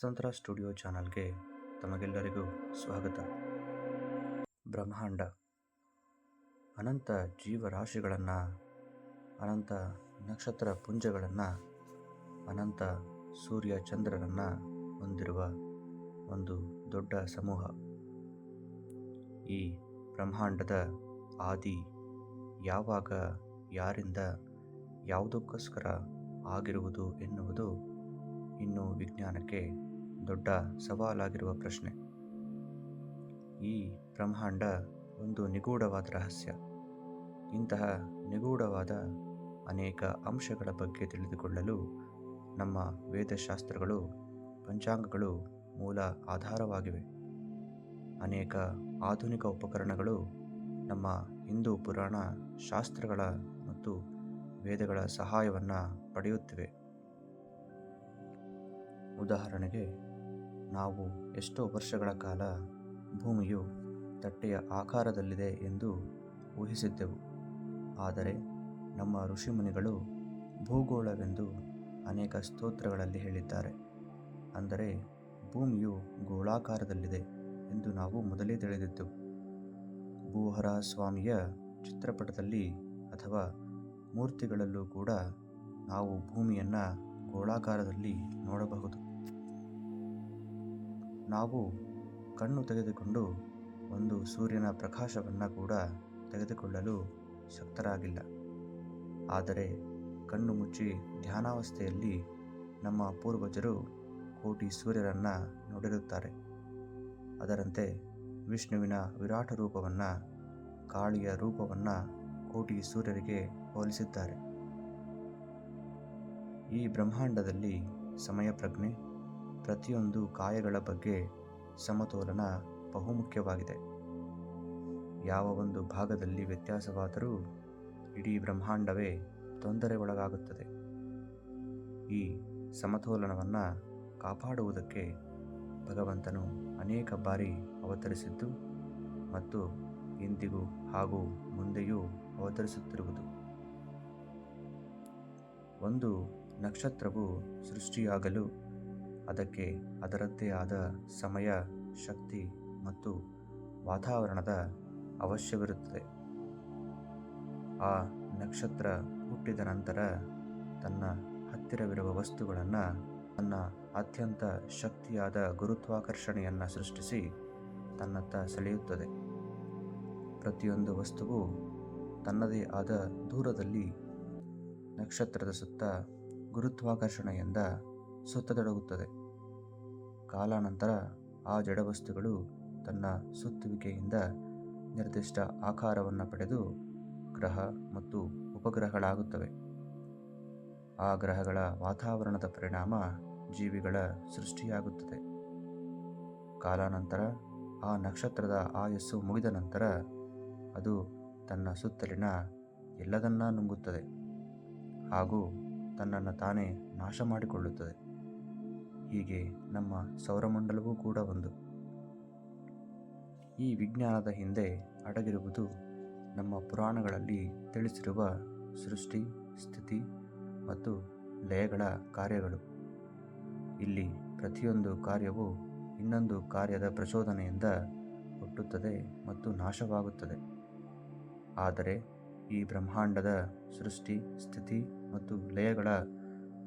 ಸ್ವತಂತ್ರ ಸ್ಟುಡಿಯೋ ಚಾನಲ್ಗೆ ತಮಗೆಲ್ಲರಿಗೂ ಸ್ವಾಗತ. ಬ್ರಹ್ಮಾಂಡ. ಅನಂತ ಜೀವರಾಶಿಗಳನ್ನು, ಅನಂತ ನಕ್ಷತ್ರ ಪುಂಜಗಳನ್ನು, ಅನಂತ ಸೂರ್ಯ ಚಂದ್ರರನ್ನು ಹೊಂದಿರುವ ಒಂದು ದೊಡ್ಡ ಸಮೂಹ. ಈ ಬ್ರಹ್ಮಾಂಡದ ಆದಿ ಯಾವಾಗ, ಯಾರಿಂದ ಯಾವುದಕ್ಕೋಸ್ಕರ ಆಗಿರುವುದು ಎನ್ನುವುದು ಇನ್ನು ವಿಜ್ಞಾನಕ್ಕೆ ದೊಡ್ಡ ಸವಾಲಾಗಿರುವ ಪ್ರಶ್ನೆ. ಈ ಬ್ರಹ್ಮಾಂಡ ಒಂದು ನಿಗೂಢವಾದ ರಹಸ್ಯ. ಇಂತಹ ನಿಗೂಢವಾದ ಅನೇಕ ಅಂಶಗಳ ಬಗ್ಗೆ ತಿಳಿದುಕೊಳ್ಳಲು ನಮ್ಮ ವೇದಶಾಸ್ತ್ರಗಳು, ಪಂಚಾಂಗಗಳು ಮೂಲ ಆಧಾರವಾಗಿವೆ. ಅನೇಕ ಆಧುನಿಕ ಉಪಕರಣಗಳು ನಮ್ಮ ಹಿಂದೂ ಪುರಾಣ ಶಾಸ್ತ್ರಗಳ ಮತ್ತು ವೇದಗಳ ಸಹಾಯವನ್ನು ಪಡೆಯುತ್ತಿವೆ. ಉದಾಹರಣೆಗೆ, ನಾವು ಎಷ್ಟೋ ವರ್ಷಗಳ ಕಾಲ ಭೂಮಿಯು ತಟ್ಟೆಯ ಆಕಾರದಲ್ಲಿದೆ ಎಂದು ಊಹಿಸಿದ್ದೆವು. ಆದರೆ ನಮ್ಮ ಋಷಿಮುನಿಗಳು ಭೂಗೋಳವೆಂದು ಅನೇಕ ಸ್ತೋತ್ರಗಳಲ್ಲಿ ಹೇಳಿದ್ದಾರೆ. ಅಂದರೆ, ಭೂಮಿಯು ಗೋಳಾಕಾರದಲ್ಲಿದೆ ಎಂದು ನಾವು ಮೊದಲೇ ತಿಳಿದಿದ್ದೆವು. ಭೂಹರ ಸ್ವಾಮಿಯ ಚಿತ್ರಪಟದಲ್ಲಿ ಅಥವಾ ಮೂರ್ತಿಗಳಲ್ಲೂ ಕೂಡ ನಾವು ಭೂಮಿಯನ್ನು ಗೋಳಾಕಾರದಲ್ಲಿ ನೋಡಬಹುದು. ನಾವು ಕಣ್ಣು ತೆಗೆದುಕೊಂಡು ಒಂದು ಸೂರ್ಯನ ಪ್ರಕಾಶವನ್ನು ಕೂಡ ತೆಗೆದುಕೊಳ್ಳಲು ಶಕ್ತರಾಗಿಲ್ಲ. ಆದರೆ ಕಣ್ಣು ಮುಚ್ಚಿ ಧ್ಯಾನಾವಸ್ಥೆಯಲ್ಲಿ ನಮ್ಮ ಪೂರ್ವಜರು ಕೋಟಿ ಸೂರ್ಯರನ್ನು ನೋಡಿರುತ್ತಾರೆ. ಅದರಂತೆ ವಿಷ್ಣುವಿನ ವಿರಾಟ ರೂಪವನ್ನು, ಕಾಳಿಯ ರೂಪವನ್ನು ಕೋಟಿ ಸೂರ್ಯರಿಗೆ ಹೋಲಿಸಿದ್ದಾರೆ. ಈ ಬ್ರಹ್ಮಾಂಡದಲ್ಲಿ ಸಮಯ ಪ್ರಜ್ಞೆ ಪ್ರತಿಯೊಂದು ಕಾಯಗಳ ಬಗ್ಗೆ ಸಮತೋಲನ ಬಹುಮುಖ್ಯವಾಗಿದೆ. ಯಾವ ಒಂದು ಭಾಗದಲ್ಲಿ ವ್ಯತ್ಯಾಸವಾದರೂ ಇಡೀ ಬ್ರಹ್ಮಾಂಡವೇ ತೊಂದರೆಗೊಳಗಾಗುತ್ತದೆ. ಈ ಸಮತೋಲನವನ್ನು ಕಾಪಾಡುವುದಕ್ಕೆ ಭಗವಂತನು ಅನೇಕ ಬಾರಿ ಅವತರಿಸಿದ್ದು ಮತ್ತು ಇಂದಿಗೂ ಹಾಗೂ ಮುಂದೆಯೂ ಅವತರಿಸುತ್ತಿರುವುದು. ಒಂದು ನಕ್ಷತ್ರವು ಸೃಷ್ಟಿಯಾಗಲು ಅದಕ್ಕೆ ಅದರದ್ದೇ ಆದ ಸಮಯ, ಶಕ್ತಿ ಮತ್ತು ವಾತಾವರಣದ ಅವಶ್ಯವಿರುತ್ತದೆ. ಆ ನಕ್ಷತ್ರ ಹುಟ್ಟಿದ ನಂತರ ತನ್ನ ಹತ್ತಿರವಿರುವ ವಸ್ತುಗಳನ್ನು, ತನ್ನ ಅತ್ಯಂತ ಶಕ್ತಿಯಾದ ಗುರುತ್ವಾಕರ್ಷಣೆಯನ್ನು ಸೃಷ್ಟಿಸಿ ತನ್ನತ್ತ ಸೆಳೆಯುತ್ತದೆ. ಪ್ರತಿಯೊಂದು ವಸ್ತುವು ತನ್ನದೇ ಆದ ದೂರದಲ್ಲಿ ನಕ್ಷತ್ರದ ಸುತ್ತ ಗುರುತ್ವಾಕರ್ಷಣೆಯಿಂದ ಸುತ್ತತೊಡಗುತ್ತದೆ. ಕಾಲಾನಂತರ ಆ ಜಡವಸ್ತುಗಳು ತನ್ನ ಸುತ್ತುವಿಕೆಯಿಂದ ನಿರ್ದಿಷ್ಟ ಆಕಾರವನ್ನು ಪಡೆದು ಗ್ರಹ ಮತ್ತು ಉಪಗ್ರಹಗಳಾಗುತ್ತವೆ. ಆ ಗ್ರಹಗಳ ವಾತಾವರಣದ ಪರಿಣಾಮ ಜೀವಿಗಳ ಸೃಷ್ಟಿಯಾಗುತ್ತದೆ. ಕಾಲಾನಂತರ ಆ ನಕ್ಷತ್ರದ ಆಯಸ್ಸು ಮುಗಿದ ನಂತರ ಅದು ತನ್ನ ಸುತ್ತಲಿನ ಎಲ್ಲದನ್ನ ನುಂಗುತ್ತದೆ ಹಾಗೂ ತನ್ನನ್ನು ತಾನೇ ನಾಶ ಮಾಡಿಕೊಳ್ಳುತ್ತದೆ ಹೀಗೆ ನಮ್ಮ ಸೌರಮಂಡಲವೂ ಕೂಡ ಒಂದು. ಈ ವಿಜ್ಞಾನದ ಹಿಂದೆ ಅಡಗಿರುವುದು ನಮ್ಮ ಪುರಾಣಗಳಲ್ಲಿ ತಿಳಿಸಿರುವ ಸೃಷ್ಟಿ, ಸ್ಥಿತಿ ಮತ್ತು ಲಯಗಳ ಕಾರ್ಯಗಳು. ಇಲ್ಲಿ ಪ್ರತಿಯೊಂದು ಕಾರ್ಯವು ಇನ್ನೊಂದು ಕಾರ್ಯದ ಪ್ರಚೋದನೆಯಿಂದ ಹುಟ್ಟುತ್ತದೆ ಮತ್ತು ನಾಶವಾಗುತ್ತದೆ. ಆದರೆ ಈ ಬ್ರಹ್ಮಾಂಡದ ಸೃಷ್ಟಿ, ಸ್ಥಿತಿ ಮತ್ತು ಲಯಗಳ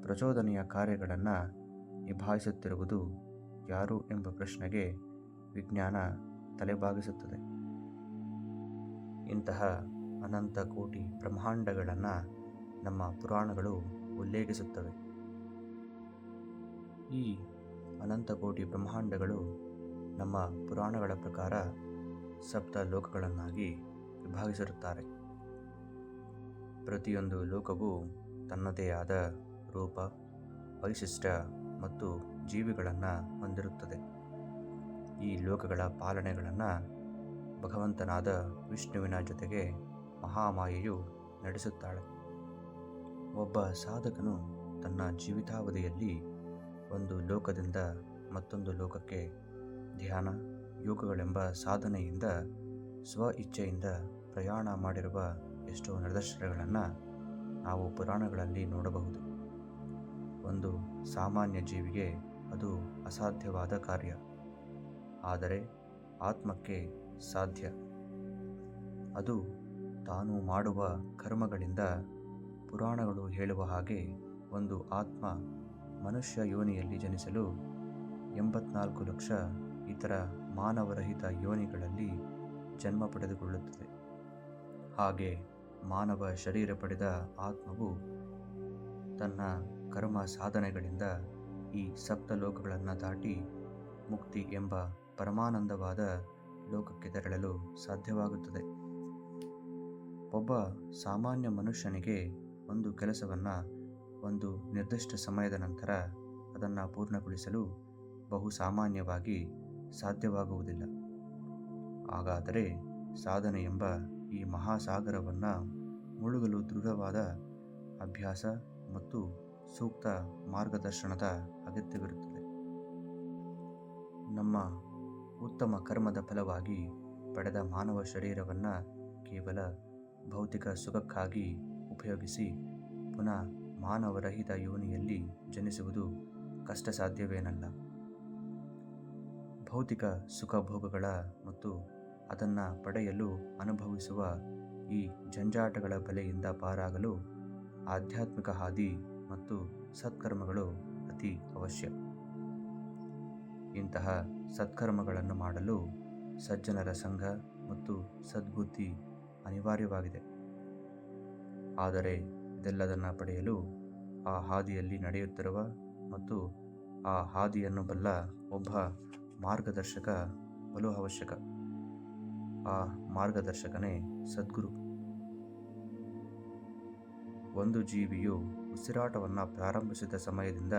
ಪ್ರಚೋದನೆಯ ಕಾರ್ಯಗಳನ್ನು ನಿಭಾಯಿಸುತ್ತಿರುವುದು ಯಾರು ಎಂಬ ಪ್ರಶ್ನೆಗೆ ವಿಜ್ಞಾನ ತಲೆಬಾಗಿಸುತ್ತದೆ. ಇಂತಹ ಅನಂತ ಕೋಟಿ ಬ್ರಹ್ಮಾಂಡಗಳನ್ನು ನಮ್ಮ ಪುರಾಣಗಳು ಉಲ್ಲೇಖಿಸುತ್ತವೆ. ಈ ಅನಂತ ಕೋಟಿ ಬ್ರಹ್ಮಾಂಡಗಳು ನಮ್ಮ ಪುರಾಣಗಳ ಪ್ರಕಾರ ಸಪ್ತ ಲೋಕಗಳನ್ನಾಗಿ ವಿಭಾಗಿಸಿರುತ್ತಾರೆ. ಪ್ರತಿಯೊಂದು ಲೋಕವು ತನ್ನದೇ ಆದ ರೂಪ, ವೈಶಿಷ್ಟ್ಯ ಮತ್ತು ಜೀವಿಗಳನ್ನು ಹೊಂದಿರುತ್ತದೆ. ಈ ಲೋಕಗಳ ಪಾಲನೆಗಳನ್ನು ಭಗವಂತನಾದ ವಿಷ್ಣುವಿನ ಜೊತೆಗೆ ಮಹಾಮಾಯೆಯು ನಡೆಸುತ್ತಾಳೆ. ಒಬ್ಬ ಸಾಧಕನು ತನ್ನ ಜೀವಿತಾವಧಿಯಲ್ಲಿ ಒಂದು ಲೋಕದಿಂದ ಮತ್ತೊಂದು ಲೋಕಕ್ಕೆ ಧ್ಯಾನ, ಯೋಗಗಳೆಂಬ ಸಾಧನೆಯಿಂದ, ಸ್ವ ಇಚ್ಛೆಯಿಂದ ಪ್ರಯಾಣ ಮಾಡಿರುವ ಎಷ್ಟೋ ನಿದರ್ಶನಗಳನ್ನು ನಾವು ಪುರಾಣಗಳಲ್ಲಿ ನೋಡಬಹುದು. ಒಂದು ಸಾಮಾನ್ಯ ಜೀವಿಗೆ ಅದು ಅಸಾಧ್ಯವಾದ ಕಾರ್ಯ. ಆದರೆ ಆತ್ಮಕ್ಕೆ ಸಾಧ್ಯ. ಅದು ತಾನು ಮಾಡುವ ಕರ್ಮಗಳಿಂದ ಪುರಾಣಗಳು ಹೇಳುವ ಹಾಗೆ ಒಂದು ಆತ್ಮ ಮನುಷ್ಯ ಯೋನಿಯಲ್ಲಿ ಜನಿಸಲು ಎಂಬತ್ನಾಲ್ಕು ಲಕ್ಷ ಇತರ ಮಾನವರಹಿತ ಯೋನಿಗಳಲ್ಲಿ ಜನ್ಮ ಪಡೆದುಕೊಳ್ಳುತ್ತದೆ. ಹಾಗೆ ಮಾನವ ಶರೀರ ಪಡೆದ ಆತ್ಮವು ತನ್ನ ಕರ್ಮ ಸಾಧನೆಗಳಿಂದ ಈ ಸಪ್ತ ಲೋಕಗಳನ್ನು ದಾಟಿ ಮುಕ್ತಿ ಎಂಬ ಪರಮಾನಂದವಾದ ಲೋಕಕ್ಕೆ ತೆರಳಲು ಸಾಧ್ಯವಾಗುತ್ತದೆ. ಒಬ್ಬ ಸಾಮಾನ್ಯ ಮನುಷ್ಯನಿಗೆ ಒಂದು ಕೆಲಸವನ್ನು ಒಂದು ನಿರ್ದಿಷ್ಟ ಸಮಯದ ನಂತರ ಅದನ್ನು ಪೂರ್ಣಗೊಳಿಸಲು ಬಹು ಸಾಮಾನ್ಯವಾಗಿ ಸಾಧ್ಯವಾಗುವುದಿಲ್ಲ. ಹಾಗಾದರೆ ಸಾಧನೆ ಎಂಬ ಈ ಮಹಾಸಾಗರವನ್ನು ಮುಳುಗಲು ದೃಢವಾದ ಅಭ್ಯಾಸ ಮತ್ತು ಸೂಕ್ತ ಮಾರ್ಗದರ್ಶನದ ಅಗತ್ಯವಿರುತ್ತದೆ. ನಮ್ಮ ಉತ್ತಮ ಕರ್ಮದ ಫಲವಾಗಿ ಪಡೆದ ಮಾನವ ಶರೀರವನ್ನು ಕೇವಲ ಭೌತಿಕ ಸುಖಕ್ಕಾಗಿ ಉಪಯೋಗಿಸಿ ಪುನಃ ಮಾನವರಹಿತ ಯೋನಿಯಲ್ಲಿ ಜನಿಸುವುದು ಕಷ್ಟ ಸಾಧ್ಯವೇನಲ್ಲ ಭೌತಿಕ ಸುಖ ಭೋಗಗಳ ಮತ್ತು ಅದನ್ನು ಪಡೆಯಲು ಅನುಭವಿಸುವ ಈ ಜಂಜಾಟಗಳ ಬಲೆಯಿಂದ ಪಾರಾಗಲು ಆಧ್ಯಾತ್ಮಿಕ ಹಾದಿ ಮತ್ತು ಸತ್ಕರ್ಮಗಳು ಅತಿ ಅವಶ್ಯ. ಇಂತಹ ಸತ್ಕರ್ಮಗಳನ್ನು ಮಾಡಲು ಸಜ್ಜನರ ಸಂಘ ಮತ್ತು ಸದ್ಬುದ್ಧಿ ಅನಿವಾರ್ಯವಾಗಿದೆ. ಆದರೆ ಇದೆಲ್ಲದನ್ನು ಪಡೆಯಲು ಆ ಹಾದಿಯಲ್ಲಿ ನಡೆಯುತ್ತಿರುವ ಮತ್ತು ಆ ಹಾದಿಯನ್ನು ಬಲ್ಲ ಒಬ್ಬ ಮಾರ್ಗದರ್ಶಕ ಬಲು ಅವಶ್ಯಕ. ಆ ಮಾರ್ಗದರ್ಶಕನೇ ಸದ್ಗುರು. ಒಂದು ಜೀವಿಯು ಉಸಿರಾಟವನ್ನು ಪ್ರಾರಂಭಿಸಿದ ಸಮಯದಿಂದ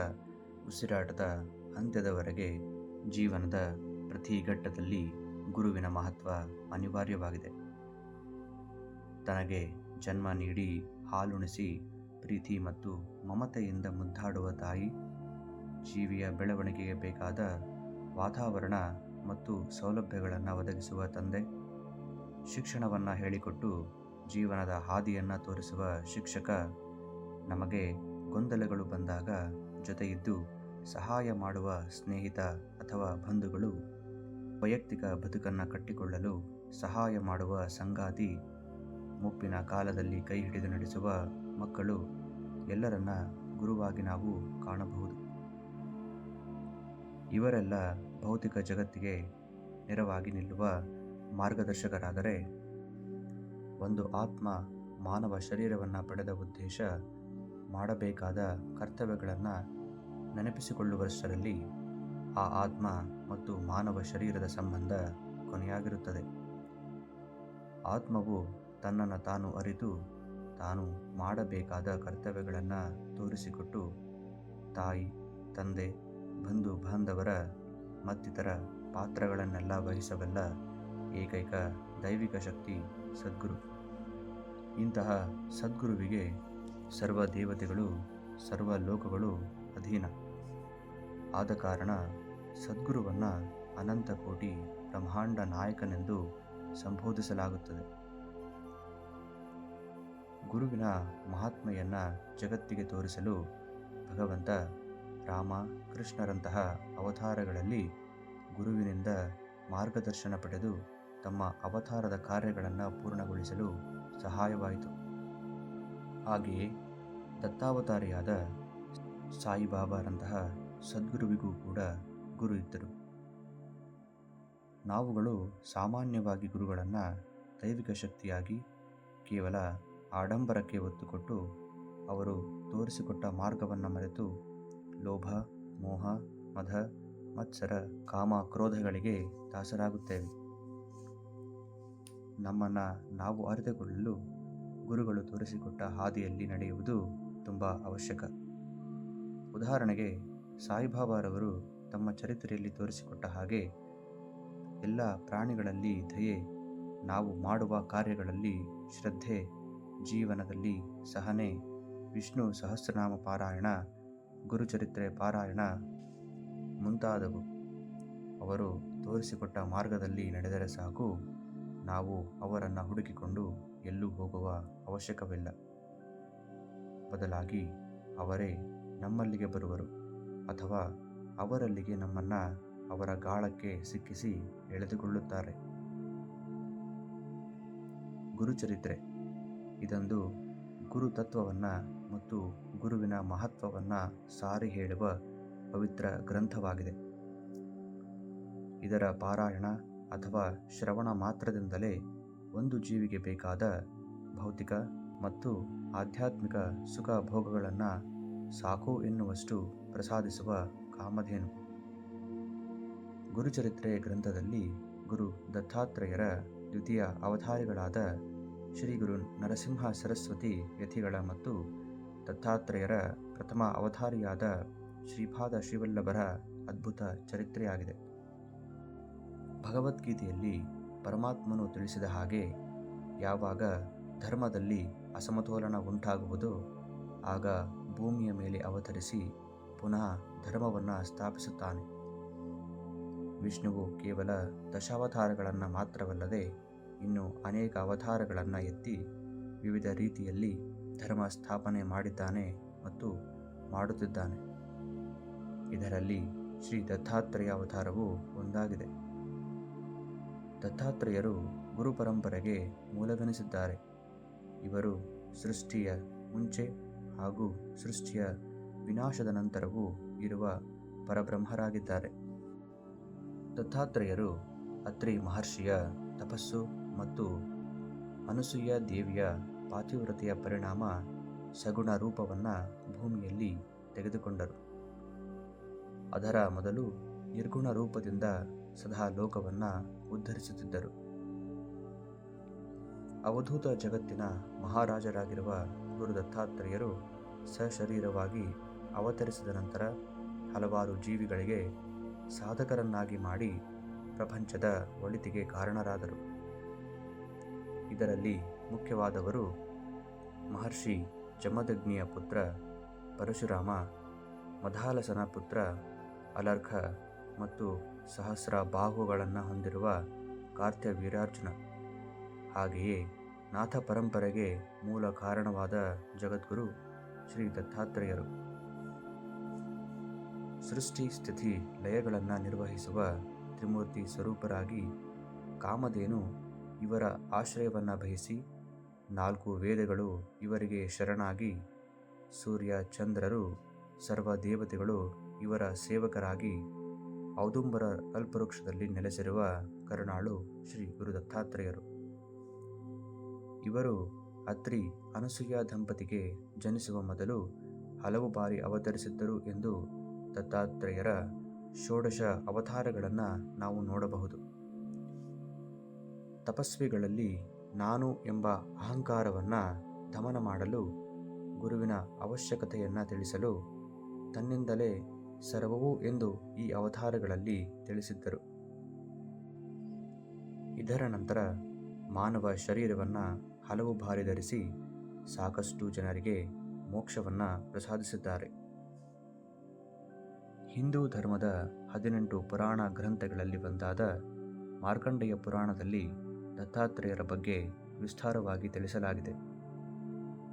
ಉಸಿರಾಟದ ಅಂತ್ಯದವರೆಗೆ ಜೀವನದ ಪ್ರತಿ ಘಟ್ಟದಲ್ಲಿ ಗುರುವಿನ ಮಹತ್ವ ಅನಿವಾರ್ಯವಾಗಿದೆ. ತನಗೆ ಜನ್ಮ ನೀಡಿ ಹಾಲುಣಿಸಿ ಪ್ರೀತಿ ಮತ್ತು ಮಮತೆಯಿಂದ ಮುದ್ದಾಡುವ ತಾಯಿ, ಜೀವಿಯ ಬೆಳವಣಿಗೆಗೆ ಬೇಕಾದ ವಾತಾವರಣ ಮತ್ತು ಸೌಲಭ್ಯಗಳನ್ನು ಒದಗಿಸುವ ತಂದೆ, ಶಿಕ್ಷಣವನ್ನು ಹೇಳಿಕೊಟ್ಟು ಜೀವನದ ಹಾದಿಯನ್ನು ತೋರಿಸುವ ಶಿಕ್ಷಕ ನಮಗೆ ಗೊಂದಲಗಳು ಬಂದಾಗ ಜೊತೆಯಿದ್ದು ಸಹಾಯ ಮಾಡುವ ಸ್ನೇಹಿತ ಅಥವಾ ಬಂಧುಗಳು ವೈಯಕ್ತಿಕ ಬದುಕನ್ನು ಕಟ್ಟಿಕೊಳ್ಳಲು ಸಹಾಯ ಮಾಡುವ ಸಂಗಾತಿ ಮುಪ್ಪಿನ ಕಾಲದಲ್ಲಿ ಕೈ ಹಿಡಿದು ನಡೆಸುವ ಮಕ್ಕಳು ಎಲ್ಲರನ್ನ ಗುರುವಾಗಿ ನಾವು ಕಾಣಬಹುದು. ಇವರೆಲ್ಲ ಭೌತಿಕ ಜಗತ್ತಿಗೆ ನೆರವಾಗಿ ನಿಲ್ಲುವ ಮಾರ್ಗದರ್ಶಕರಾದರೆ ಒಂದು ಆತ್ಮ ಮಾನವ ಶರೀರವನ್ನು ಪಡೆದ ಉದ್ದೇಶ ಮಾಡಬೇಕಾದ ಕರ್ತವ್ಯಗಳನ್ನು ನೆನಪಿಸಿಕೊಳ್ಳುವಷ್ಟರಲ್ಲಿ ಆ ಆತ್ಮ ಮತ್ತು ಮಾನವ ಶರೀರದ ಸಂಬಂಧ ಕೊನೆಯಾಗಿರುತ್ತದೆ. ಆತ್ಮವು ತನ್ನನ್ನು ತಾನು ಅರಿತು, ತಾನು ಮಾಡಬೇಕಾದ ಕರ್ತವ್ಯಗಳನ್ನು ತೋರಿಸಿಕೊಟ್ಟು, ತಾಯಿ, ತಂದೆ, ಬಂಧು, ಬಾಂಧವರ ಮತ್ತಿತರ ಪಾತ್ರಗಳನ್ನೆಲ್ಲ ವಹಿಸಬಲ್ಲ ಏಕೈಕ ದೈವಿಕ ಶಕ್ತಿ ಸದ್ಗುರು. ಇಂತಹ ಸದ್ಗುರುವಿಗೆ ಸರ್ವ ದೇವತೆಗಳು ಸರ್ವ ಲೋಕಗಳು ಅಧೀನ. ಆದ ಕಾರಣ ಸದ್ಗುರುವನ್ನು ಅನಂತ ಕೋಟಿ ಬ್ರಹ್ಮಾಂಡ ನಾಯಕನೆಂದು ಸಂಬೋಧಿಸಲಾಗುತ್ತದೆ. ಗುರುವಿನ ಮಹಾತ್ಮೆಯನ್ನು ಜಗತ್ತಿಗೆ ತೋರಿಸಲು ಭಗವಂತ ರಾಮ, ಕೃಷ್ಣರಂತಹ ಅವತಾರಗಳಲ್ಲಿ ಗುರುವಿನಿಂದ ಮಾರ್ಗದರ್ಶನ ಪಡೆದು ತಮ್ಮ ಅವತಾರದ ಕಾರ್ಯಗಳನ್ನು ಪೂರ್ಣಗೊಳಿಸಲು ಸಹಾಯವಾಯಿತು. ಹಾಗೆಯೇ ದತ್ತಾವತಾರಿಯಾದ ಸಾಯಿಬಾಬಾರಂತಹ ಸದ್ಗುರುವಿಗೂ ಕೂಡ ಗುರು ಇದ್ದರು. ನಾವುಗಳು ಸಾಮಾನ್ಯವಾಗಿ ಗುರುಗಳನ್ನು ದೈವಿಕ ಶಕ್ತಿಯಾಗಿ ಕೇವಲ ಆಡಂಬರಕ್ಕೆ ಒತ್ತು ಕೊಟ್ಟು ಅವರು ತೋರಿಸಿಕೊಟ್ಟ ಮಾರ್ಗವನ್ನು ಮರೆತು ಲೋಭ, ಮೋಹ ಮಧ ಮತ್ಸರ, ಕಾಮ, ಕ್ರೋಧಗಳಿಗೆ ದಾಸರಾಗುತ್ತೇವೆ. ನಮ್ಮನ್ನು ನಾವು ಅರಿತುಕೊಳ್ಳಲು ಗುರುಗಳು ತೋರಿಸಿಕೊಟ್ಟ ಹಾದಿಯಲ್ಲಿ ನಡೆಯುವುದು ತುಂಬ ಅವಶ್ಯಕ. ಉದಾಹರಣೆಗೆ, ಸಾಯಿಬಾಬಾರವರು ತಮ್ಮ ಚರಿತ್ರೆಯಲ್ಲಿ ತೋರಿಸಿಕೊಟ್ಟ ಹಾಗೆ, ಎಲ್ಲ ಪ್ರಾಣಿಗಳಲ್ಲಿ ದಯೆ, ನಾವು ಮಾಡುವ ಕಾರ್ಯಗಳಲ್ಲಿ ಶ್ರದ್ಧೆ, ಜೀವನದಲ್ಲಿ ಸಹನೆ, ವಿಷ್ಣು ಸಹಸ್ರನಾಮ ಪಾರಾಯಣ, ಗುರುಚರಿತ್ರೆ ಪಾರಾಯಣ ಮುಂತಾದವು. ಅವರು ತೋರಿಸಿಕೊಟ್ಟ ಮಾರ್ಗದಲ್ಲಿ ನಡೆದರೆ ಸಾಕು, ನಾವು ಅವರನ್ನು ಹುಡುಕಿಕೊಂಡು ಎಲ್ಲೂ ಹೋಗುವ ಅವಶ್ಯಕವಿಲ್ಲ. ಬದಲಾಗಿ ಅವರೇ ನಮ್ಮಲ್ಲಿಗೆ ಬರುವರು ಅಥವಾ ಅವರಲ್ಲಿಗೆ ನಮ್ಮನ್ನು ಅವರ ಗಾಳಕ್ಕೆ ಸಿಕ್ಕಿಸಿ ಎಳೆದುಕೊಳ್ಳುತ್ತಾರೆ. ಗುರುಚರಿತ್ರೆ. ಇದೊಂದು ಗುರುತತ್ವವನ್ನು ಮತ್ತು ಗುರುವಿನ ಮಹತ್ವವನ್ನು ಸಾರಿ ಹೇಳುವ ಪವಿತ್ರ ಗ್ರಂಥವಾಗಿದೆ. ಇದರ ಪಾರಾಯಣ ಅಥವಾ ಶ್ರವಣ ಮಾತ್ರದಿಂದಲೇ ಒಂದು ಜೀವಿಗೆ ಬೇಕಾದ ಭೌತಿಕ ಮತ್ತು ಆಧ್ಯಾತ್ಮಿಕ ಸುಖ ಭೋಗಗಳನ್ನು ಸಾಕು ಎನ್ನುವಷ್ಟು ಪ್ರಸಾದಿಸುವ ಕಾಮಧೇನು. ಗುರುಚರಿತ್ರೆ ಗ್ರಂಥದಲ್ಲಿ ಗುರು ದತ್ತಾತ್ರೇಯರ ದ್ವಿತೀಯ ಅವತಾರಿಗಳಾದ ಶ್ರೀ ಗುರು ನರಸಿಂಹ ಸರಸ್ವತಿ ಯತಿಗಳ ಮತ್ತು ದತ್ತಾತ್ರೇಯರ ಪ್ರಥಮ ಅವತಾರಿಯಾದ ಶ್ರೀಪಾದ ಶ್ರೀವಲ್ಲಭರ ಅದ್ಭುತ ಚರಿತ್ರೆಯಾಗಿದೆ. ಭಗವದ್ಗೀತೆಯಲ್ಲಿ ಪರಮಾತ್ಮನು ತಿಳಿಸಿದ ಹಾಗೆ ಯಾವಾಗ ಧರ್ಮದಲ್ಲಿ ಅಸಮತೋಲನ ಉಂಟಾಗುವುದೋ, ಆಗ ಭೂಮಿಯ ಮೇಲೆ ಅವತರಿಸಿ ಪುನಃ ಧರ್ಮವನ್ನು ಸ್ಥಾಪಿಸುತ್ತಾನೆ. ವಿಷ್ಣುವು ಕೇವಲ ದಶಾವತಾರಗಳನ್ನು ಮಾತ್ರವಲ್ಲದೆ ಇನ್ನು ಅನೇಕ ಅವತಾರಗಳನ್ನು ಎತ್ತಿ ವಿವಿಧ ರೀತಿಯಲ್ಲಿ ಧರ್ಮ ಸ್ಥಾಪನೆ ಮಾಡಿದ್ದಾನೆ ಮತ್ತು ಮಾಡುತ್ತಿದ್ದಾನೆ. ಇದರಲ್ಲಿ ಶ್ರೀ ದತ್ತಾತ್ರೇಯ ಅವತಾರವು ಒಂದಾಗಿದೆ. ದತ್ತಾತ್ರೇಯರು ಗುರು ಪರಂಪರೆಗೆ ಮೂಲವೆನಿಸಿದ್ದಾರೆ. ಇವರು ಸೃಷ್ಟಿಯ ಮುಂಚೆ ಹಾಗೂ ಸೃಷ್ಟಿಯ ವಿನಾಶದ ನಂತರವೂ ಇರುವ ಪರಬ್ರಹ್ಮರಾಗಿದ್ದಾರೆ. ದತ್ತಾತ್ರೇಯರು ಅತ್ರಿ ಮಹರ್ಷಿಯ ತಪಸ್ಸು ಮತ್ತು ಅನಸೂಯ ದೇವಿಯ ಪಾತಿವ್ರತೆಯ ಪರಿಣಾಮ ಸಗುಣ ರೂಪವನ್ನು ಭೂಮಿಯಲ್ಲಿ ತೆಗೆದುಕೊಂಡರು. ಅದರ ಮೊದಲು ನಿರ್ಗುಣ ರೂಪದಿಂದ ಸದಾ ಲೋಕವನ್ನು ಉದ್ಧರಿಸುತ್ತಿದ್ದರು. ಅವಧೂತ ಜಗತ್ತಿನ ಮಹಾರಾಜರಾಗಿರುವ ಗುರು ದತ್ತಾತ್ರೇಯರು ಸಶರೀರವಾಗಿ ಅವತರಿಸಿದ ನಂತರ ಹಲವಾರು ಜೀವಿಗಳಿಗೆ ಸಾಧಕರನ್ನಾಗಿ ಮಾಡಿ ಪ್ರಪಂಚದ ಒಳಿತಿಗೆ ಕಾರಣರಾದರು. ಇದರಲ್ಲಿ ಮುಖ್ಯವಾದವರು ಮಹರ್ಷಿ ಜಮದಗ್ನಿಯ ಪುತ್ರ ಪರಶುರಾಮ ಮಧಾಲಸನ ಪುತ್ರ ಅಲರ್ಘ ಮತ್ತು ಸಹಸ್ರ ಬಾಹುಗಳನ್ನು ಹೊಂದಿರುವ ಕಾರ್ತ್ಯವೀರ್ಯಾರ್ಜುನ ಹಾಗೆಯೇ ನಾಥ ಪರಂಪರೆಗೆ ಮೂಲ ಕಾರಣವಾದ ಜಗದ್ಗುರು ಶ್ರೀ ದತ್ತಾತ್ರೇಯರು. ಸೃಷ್ಟಿ ಸ್ಥಿತಿ ಲಯಗಳನ್ನು ನಿರ್ವಹಿಸುವ ತ್ರಿಮೂರ್ತಿ ಸ್ವರೂಪರಾಗಿ ಕಾಮಧೇನು ಇವರ ಆಶ್ರಯವನ್ನು ಬಯಸಿ ನಾಲ್ಕು ವೇದಗಳು ಇವರಿಗೆ ಶರಣಾಗಿ ಸೂರ್ಯ ಚಂದ್ರರು ಸರ್ವ ದೇವತೆಗಳು ಇವರ ಸೇವಕರಾಗಿ ಔದುಂಬರ ಕಲ್ಪವೃಕ್ಷದಲ್ಲಿ ನೆಲೆಸಿರುವ ಕರುಣಾಳು ಶ್ರೀ ಗುರು ದತ್ತಾತ್ರೇಯರು. ಇವರು ಅತ್ರಿ ಅನಸೂಯ ದಂಪತಿಗೆ ಜನಿಸುವ ಮೊದಲು ಹಲವು ಬಾರಿ ಅವತರಿಸಿದ್ದರು ಎಂದು ದತ್ತಾತ್ರೇಯರ ಷೋಡಶ ಅವತಾರಗಳನ್ನು ನಾವು ನೋಡಬಹುದು. ತಪಸ್ವಿಗಳಲ್ಲಿ ನಾನು ಎಂಬ ಅಹಂಕಾರವನ್ನು ದಮನ ಮಾಡಲು ಗುರುವಿನ ಅವಶ್ಯಕತೆಯನ್ನು ತಿಳಿಸಲು ತನ್ನಿಂದಲೇ ಸರ್ವವೂ ಎಂದು ಈ ಅವತಾರಗಳಲ್ಲಿ ತಿಳಿಸಿದ್ದರು. ಇದರ ನಂತರ ಮಾನವ ಶರೀರವನ್ನು ಹಲವು ಬಾರಿ ಧರಿಸಿ ಸಾಕಷ್ಟು ಜನರಿಗೆ ಮೋಕ್ಷವನ್ನು ಪ್ರಸಾದಿಸಿದ್ದಾರೆ. ಹಿಂದೂ ಧರ್ಮದ ಹದಿನೆಂಟು ಪುರಾಣ ಗ್ರಂಥಗಳಲ್ಲಿ ಒಂದಾದ ಮಾರ್ಕಂಡೆಯ ಪುರಾಣದಲ್ಲಿ ದತ್ತಾತ್ರೇಯರ ಬಗ್ಗೆ ವಿಸ್ತಾರವಾಗಿ ತಿಳಿಸಲಾಗಿದೆ.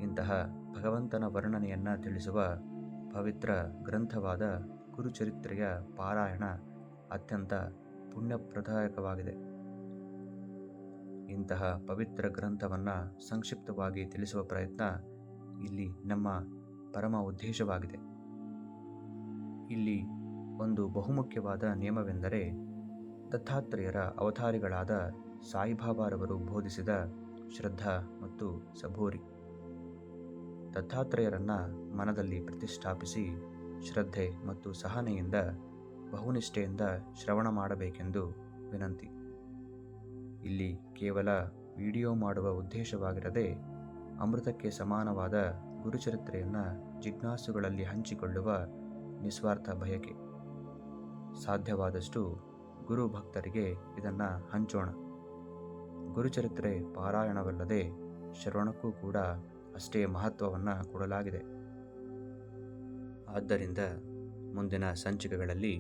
ಇಂತಹ ಭಗವಂತನ ವರ್ಣನೆಯನ್ನು ತಿಳಿಸುವ ಪವಿತ್ರ ಗ್ರಂಥವಾದ ಗುರುಚರಿತ್ರೆಯ ಪಾರಾಯಣ ಅತ್ಯಂತ ಪುಣ್ಯಪ್ರದಾಯಕವಾಗಿದೆ. ಇಂತಹ ಪವಿತ್ರ ಗ್ರಂಥವನ್ನು ಸಂಕ್ಷಿಪ್ತವಾಗಿ ತಿಳಿಸುವ ಪ್ರಯತ್ನ ಇಲ್ಲಿ ನಮ್ಮ ಪರಮ ಉದ್ದೇಶವಾಗಿದೆ. ಇಲ್ಲಿ ಒಂದು ಬಹುಮುಖ್ಯವಾದ ನಿಯಮವೆಂದರೆ ದತ್ತಾತ್ರೇಯರ ಅವತಾರಿಗಳಾದ ಸಾಯಿಬಾಬಾರವರು ಬೋಧಿಸಿದ ಶ್ರದ್ಧಾ ಮತ್ತು ಸಭೋರಿ. ದತ್ತಾತ್ರೇಯರನ್ನು ಮನದಲ್ಲಿ ಪ್ರತಿಷ್ಠಾಪಿಸಿ ಶ್ರದ್ಧೆ ಮತ್ತು ಸಹನೆಯಿಂದ, ಬಹುನಿಷ್ಠೆಯಿಂದ ಶ್ರವಣ ಮಾಡಬೇಕೆಂದು ವಿನಂತಿ. ಇಲ್ಲಿ ಕೇವಲ ವಿಡಿಯೋ ಮಾಡುವ ಉದ್ದೇಶವಾಗಿರದೆ, ಅಮೃತಕ್ಕೆ ಸಮಾನವಾದ ಗುರುಚರಿತ್ರೆಯನ್ನು ಜಿಜ್ಞಾಸುಗಳಲ್ಲಿ ಹಂಚಿಕೊಳ್ಳುವ ನಿಸ್ವಾರ್ಥ ಬಯಕೆ. ಸಾಧ್ಯವಾದಷ್ಟು ಗುರು ಭಕ್ತರಿಗೆ ಇದನ್ನು ಹಂಚೋಣ. ಗುರುಚರಿತ್ರೆ ಪಾರಾಯಣವಲ್ಲದೆ ಶ್ರವಣಕ್ಕೂ ಕೂಡ ಅಷ್ಟೇ ಮಹತ್ವವನ್ನು ಕೊಡಲಾಗಿದೆ. ಆದ್ದರಿಂದ ಮುಂದಿನ ಸಂಚಿಕೆಗಳಲ್ಲಿ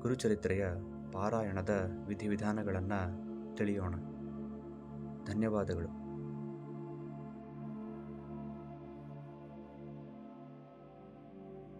ಗುರುಚರಿತ್ರೆಯ ಪಾರಾಯಣದ ವಿಧಿವಿಧಾನಗಳನ್ನು ತಿಳಿಯೋಣ. ಧನ್ಯವಾದಗಳು.